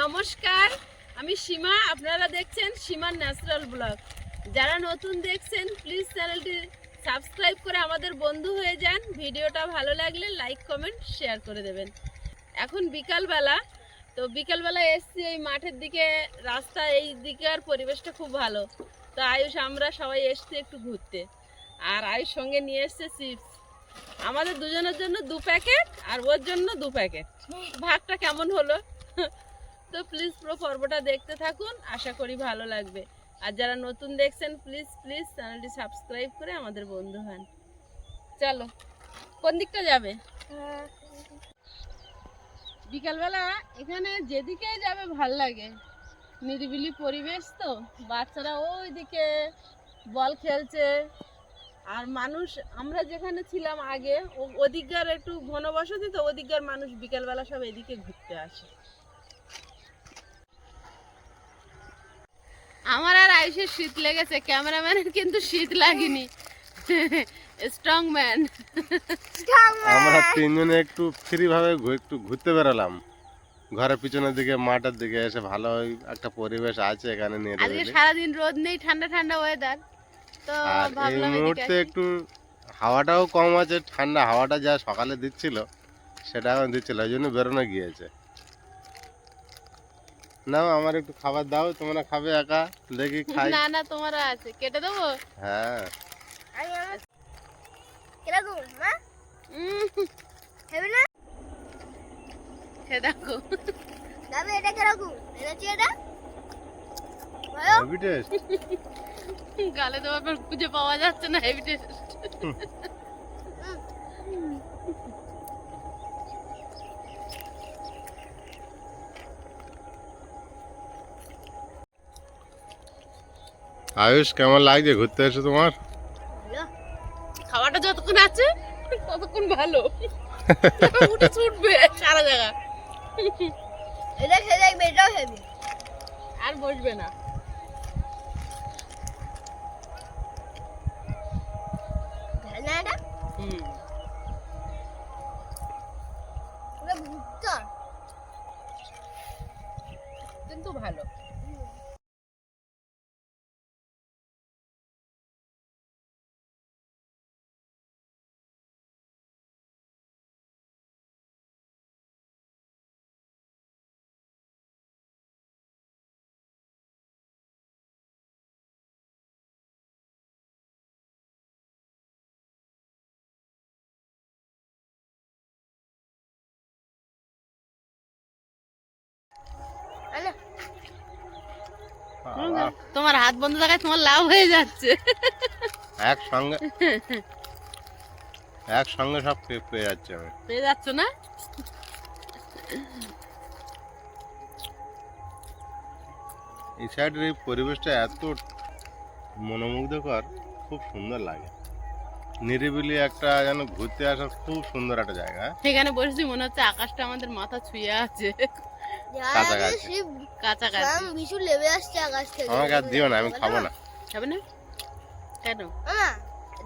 নমস্কার, আমি সীমা, আপনারা দেখছেন সীমার ন্যাচারাল ব্লগ। যারা নতুন দেখছেন প্লিজ চ্যানেলটি সাবস্ক্রাইব করে আমাদের বন্ধু হয়ে যান। ভিডিওটা ভালো লাগলে লাইক কমেন্ট শেয়ার করে দেবেন। এখন বিকালবেলা, তো বিকালবেলা এসছি এই মাঠের দিকে, রাস্তা এই দিকের পরিবেশটা খুব ভালো। তো আয়ুষ, আমরা সবাই এসছি একটু ঘুরতে। আর আয়ুষ সঙ্গে নিয়ে এসছে চিপস। আমাদের দুজনের জন্য দু প্যাকেট আর ওর জন্য দু প্যাকেট। ভাগটা কেমন হলো? তো প্লিজ পুরো পর্বটা দেখতে থাকুন, আশা করি ভালো লাগবে। আর যারা নতুন দেখছেন, প্লিজ প্লিজ চ্যানেলটি সাবস্ক্রাইব করে আমাদের বন্ধু হন। চলো, কোন দিকটা যাবে? বিকালবেলা এখানে যেদিকে যাবে ভালো লাগে। নিরিবিলি পরিবেশ তো, বাচ্চারা ওইদিকে বল খেলছে। আর মানুষ, আমরা যেখানে ছিলাম আগে ওদিককার একটু ঘনবসতি তো, ওদিককার মানুষ বিকালবেলা সব এদিকে ঘুরতে আসে। আমার আর আয়ুষের শীত লেগেছে, ক্যামেরাম্যানের কিন্তু শীত লাগেনি। স্ট্রং ম্যান আমরা তিনজনে একটু ফ্রি ভাবে একটু ঘুরতে বেরোলাম। ঘরের পিছনের দিকে মাঠের দিকে এসে ভালো একটা পরিবেশ আছে এখানে নিয়ে আজকে সারাদিন রোদ নেই ঠান্ডা ঠান্ডা ওয়েদার তো আর এই মুহূর্তে একটু হাওয়াটাও কম আছে ঠান্ডা হাওয়াটা যা সকালে দিচ্ছিল সেটা এখন দিচ্ছিল ওই জন্য বেরোনো গিয়েছে। নাও আমার একটু খাবার দাও তোমরা খাবে একা দেখি খাই। না না তোমারও আছে। কেটে দেবো? হ্যাঁ। কীরকম মা? উম, না? খেয়ে দেখো। দাদা এটা কীরকম? এনেছি এটা? হেভি টেস্ট গালে তো আবার খুঁজে পাওয়া যাচ্ছে না হেভি টেস্ট আয়ুষ কেমন লাগছে ঘুরতে এসে তোমার? খাওয়াটা যতক্ষণ আছে ততক্ষণ ভালো। উঠে ছুটবে সারা জায়গা। এটা খেয়ে দেখবে এটাও হেবি আর বসবে না। হুম। তোমার হাত বন্ধ থাকায় তোমার লাভ হয়ে যাচ্ছে। একসঙ্গে। একসঙ্গে সব পেয়ে যাচ্ছে আমি। পেয়ে যাচ্ছ না? এই সাইডের এই পরিবেশটা এত মনোমুগ্ধকর খুব সুন্দর লাগে। নিরিবিলি একটা যেন ঘুরতে আসার খুব সুন্দর একটা জায়গা? সেখানে বসেছি মনে হচ্ছে আকাশটা আমাদের মাথা ছুঁয়ে আছে। কাছাকাছি। শিব কাছাকাছি। শাম বিশু লেবে আসছে আকাশ থেকে। আমাকে আর দিও না আমি খাব না। খাবে না? কেন?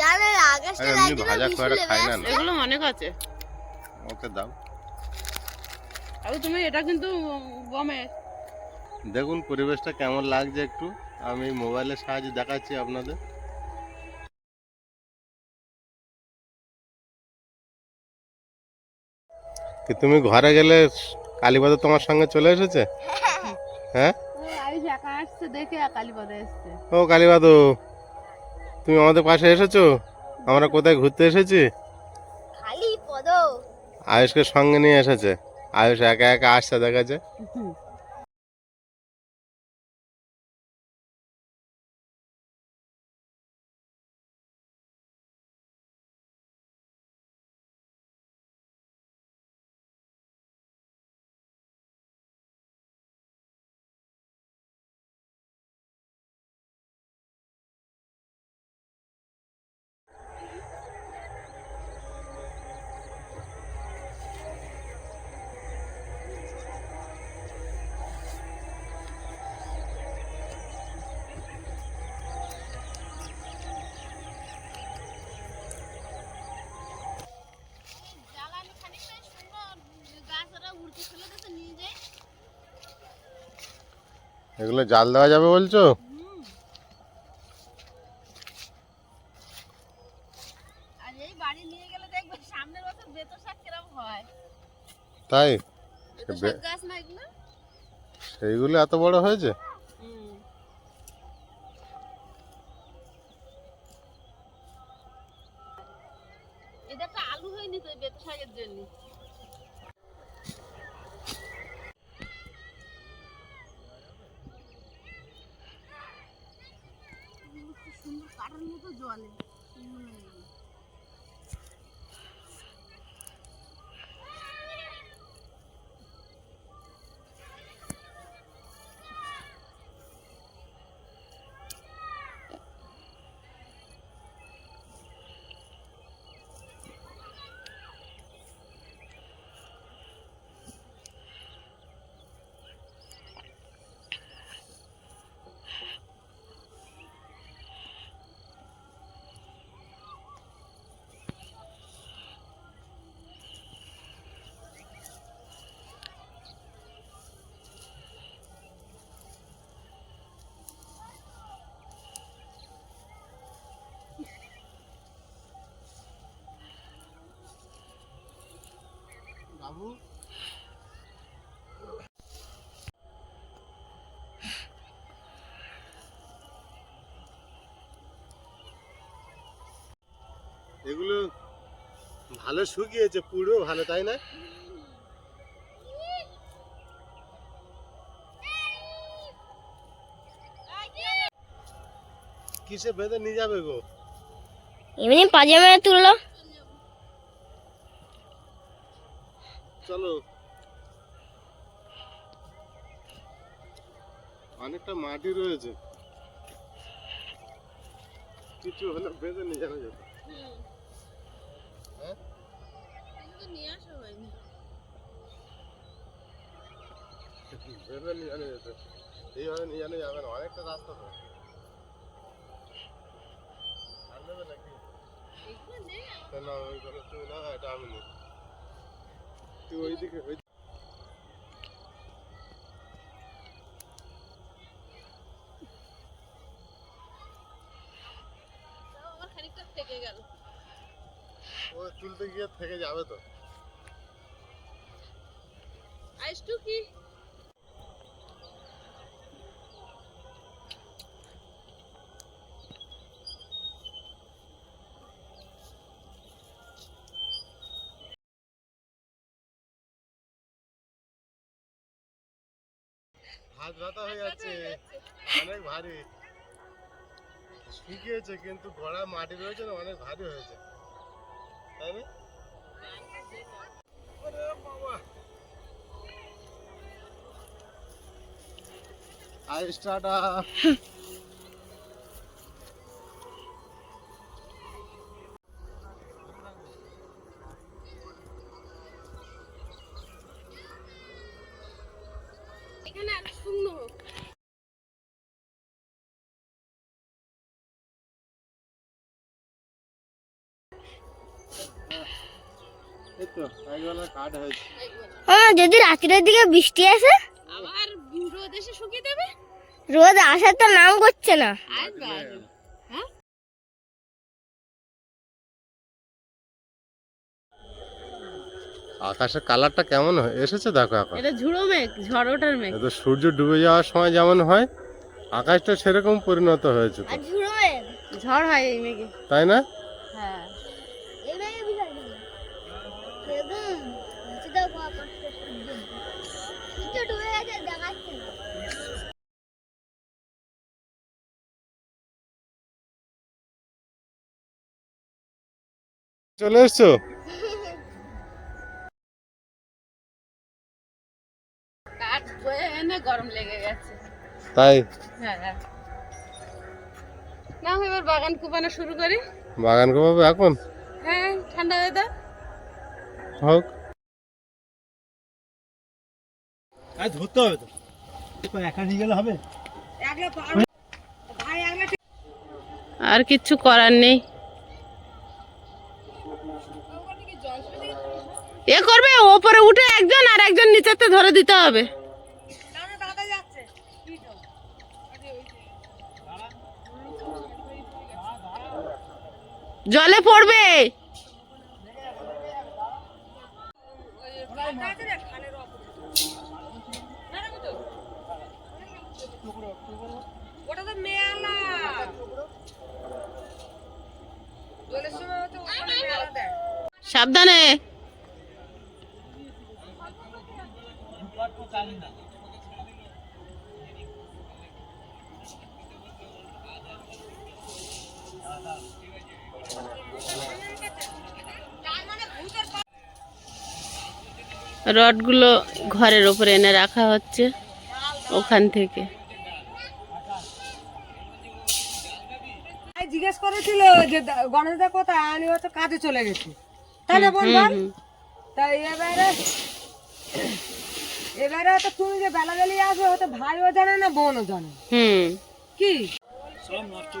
জানে আকাশটা আমি এমনি লাগছে না ভাজা করে খাই না এগুলো অনেক আছে। ওকে দাও। আর তুমি এটা কিন্তু দেখুন পরিবেশটা কেমন লাগছে একটু। আমি মোবাইলের সাহায্যে দেখাচ্ছি আপনাদের। কি তুমি ঘরে গেলে কালীবাদা তোমার সঙ্গে চলে এসেছে? হ্যাঁ? ও কালীবাদু তুমি আমাদের পাশে এসেছ? আমরা কোথায় ঘুরতে এসেছি? খালি পদ আয়ুষকে সঙ্গে নিয়ে এসেছে। আয়ুষ একা একা আসছে দেখাচ্ছে এগুলো জাল দেওয়া যাবে বলছো? তাই? সেইগুলো এত বড় হয়েছে হুম। এটা একটা আলু হয়নি তো এই বেতো শাকের জন্য সুন্দর কাটার মতো জলে সুন্দর হয়ে গেল। বাবু। এগুলো ভালো শুকিয়েছে পুরো, ভালো, তাই না? কিসে বেঁধে নিয়ে যাবে গো? এমনি পাজামা তুললো। চলো। অনেকটা মাটি রয়েছে। কিছু হলে বেঁধে নিয়ে যাওয়া যেত হুম। হ্যাঁ? এগুলো তো নিয়ে আসা হয়নি। বেঁধে নিয়ে জানা যেত এইভাবে নিয়ে জানা যাবে না অনেকটা রাস্তা তো। আর নেবে নাকি? না ওই করে তুমি না এটা আমি তুই ওইদিকে থেকে গেল। ও তুলতে গিয়ে থেকে যাবে তো। আইসটু কি? হাত ব্যথা হয়ে যাচ্ছে। অনেক ভারী। শুকিয়েছে কিন্তু গড়া মাটি রয়েছে না অনেক ভারী হয়েছে। তাই না? ওরে বাবা। আই যদি রাত্রের দিকে বৃষ্টি আসে? আবার রোদ এসে শুকিয়ে দেবে? রোদ আসার তো নাম করছে না। হ্যাঁ? আকাশের কালারটা কেমন হয়ে- এসেছে দেখো এখন এটা ঝুড়ো মেঘ ঝড় ওঠার মেঘ তো সূর্য ডুবে যাওয়ার সময় যেমন হয় আকাশটা সেরকম পরিণত হয়েছে ঝুড়ো ঝড় হয় এই মেঘে। তাই না হ্যাঁ এবারে বিশাল বেগুন নিচে দেখো আকাশটা সূর্য নিচে ডুবে গেছে দেখাচ্ছে না চলে এসছো? গরম লেগে গেছে। তাই? হ্যাঁ হ্যাঁ। না এবার বাগান কুপানো শুরু করি। বাগান করব এখন? হ্যাঁ ঠান্ডা ওয়েদার হোক। আজ ধরতে হবে তো। তো একা নিয়ে গেলে হবে? আর কিচ্ছু করার নেই। এ করবে ওপরে উঠে একজন আর একজন নিচেতে ধরে দিতে হবে। জলে পড়বে। রডগুলো ঘরের ওপরে এনে রাখা হচ্ছে ওখান থেকে। ভাই জিজ্ঞেস করেছিল যে দা- গণেশদা কোথায়? আমি হয়তো কাজে চলে গেছি। তাহলে না বল হুম, বল। হুম। তাই এবারে এবারে তো তুমি যে বেলা বেলি আসবে হয়তো ভাইও জানে না বোনও জানে হুম। কি? সব নষ্ট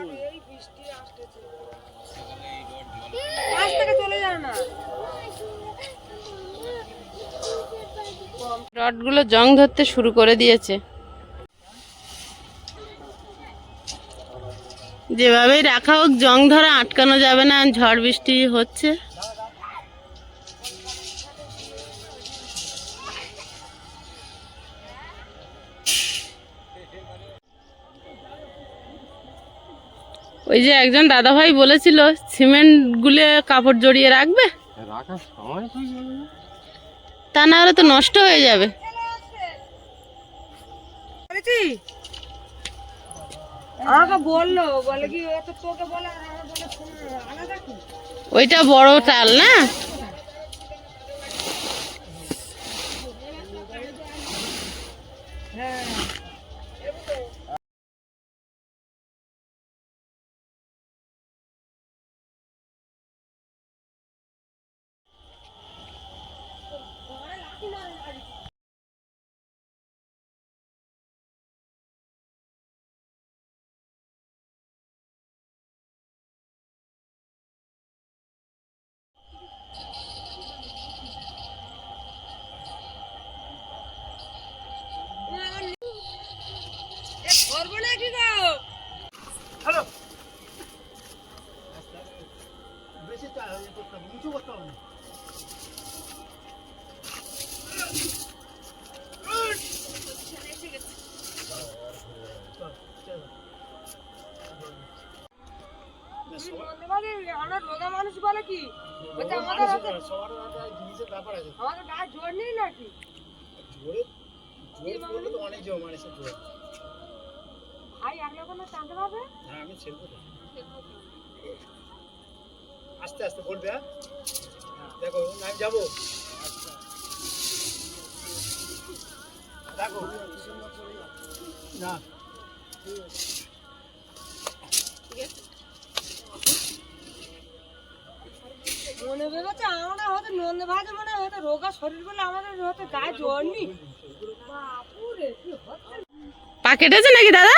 রডগুলো জং ধরতে শুরু করে দিয়েছে। যেভাবেই রাখা হোক, জং ধরা আটকানো যাবে না, ঝড় বৃষ্টি হচ্ছে। ওই যে একজন দাদাভাই বলেছিল সিমেন্ট গুলে কাপড় জড়িয়ে রাখবে? রাখার সময় তো না। হলে তো নষ্ট হয়ে যাবে। আমাকে বলল বলে কি তোকে বলে আলাদা ওইটা বড় টাল না? হ্যাঁ। আমরা রোগা মানুষ বলে কি? আমাদের আমাদের গায়ে জোর নেই নাকি? অনেক জোর মানুষের জোর। ভাই এক না টানতে পারবে? হ্যাঁ আমি ছেলবো তো আস্তে আস্তে বলবে হ্যাঁ? দেখো আমি যাব। দেখো। না। ভেবেছে আমরা হয়তো নন্দে ভাজে মানে হয়তো রোগা শরীর বলে আমাদের হয়তো গায়ে জ্বর নেই। পা কেটেছে নাকি দাদা?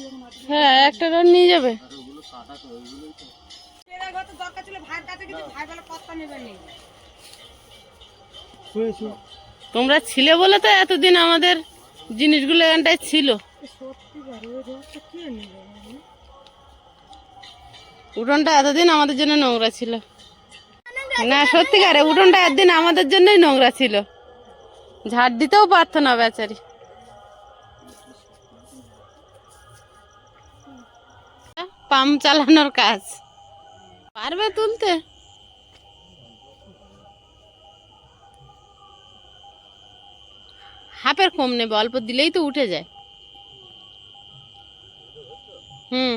যখন আছে। হ্যাঁ একটা রড নিয়ে যাবে। তোমরা ছিলে বলে তো এতদিন আমাদের জিনিসগুলো এখানটায় ছিল। উঠোনটা এতদিন আমাদের জন্য নোংরা ছিল। না, সত্যিকারে, উঠোনটা একদিন আমাদের জন্যই নোংরা ছিল। ঝাড় দিতেও পারতো না বেচারি। পাম্প চালানোর কাজ। পারবে তুলতে? হাফের কম নেবে অল্প দিলেই তো উঠে যায়। হুম।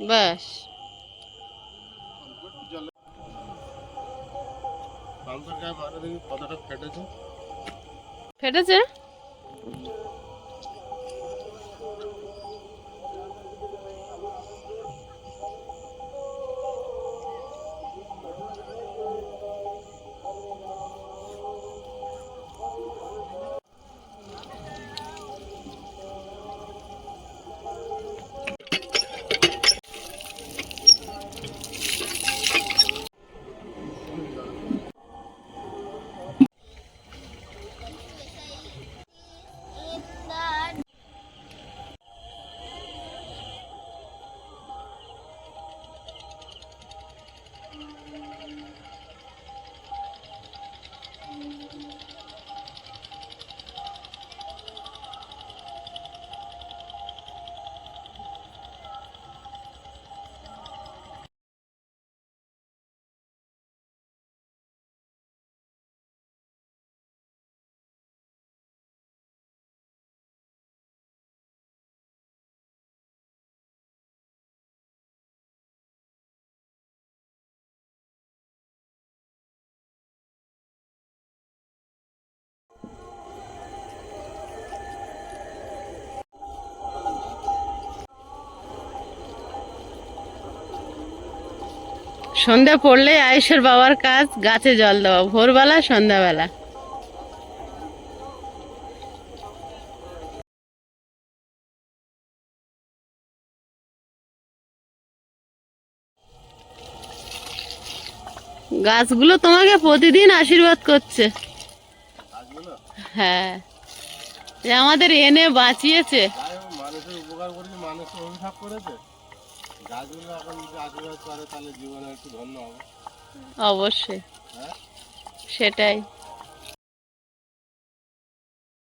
বাস। ফেটেছে। ফেটেছে? সন্ধ্যা পড়লে আয়ুষের বাবার কাজ, গাছে জল দেওয়া, ভোরবেলা, সন্ধ্যাবেলা। গাছগুলো তোমাকে প্রতিদিন আশীর্বাদ করছে। হ্যাঁ। আমাদের এনে বাঁচিয়েছে। মানুষের উপকার করেছে মানুষের অভিশাপ করেছে। গাছগুলো এখন যদি আশীর্বাদ করে তাহলে জীবনে একটু ধন্য হবে। অবশ্যই। হ্যাঁ? সেটাই।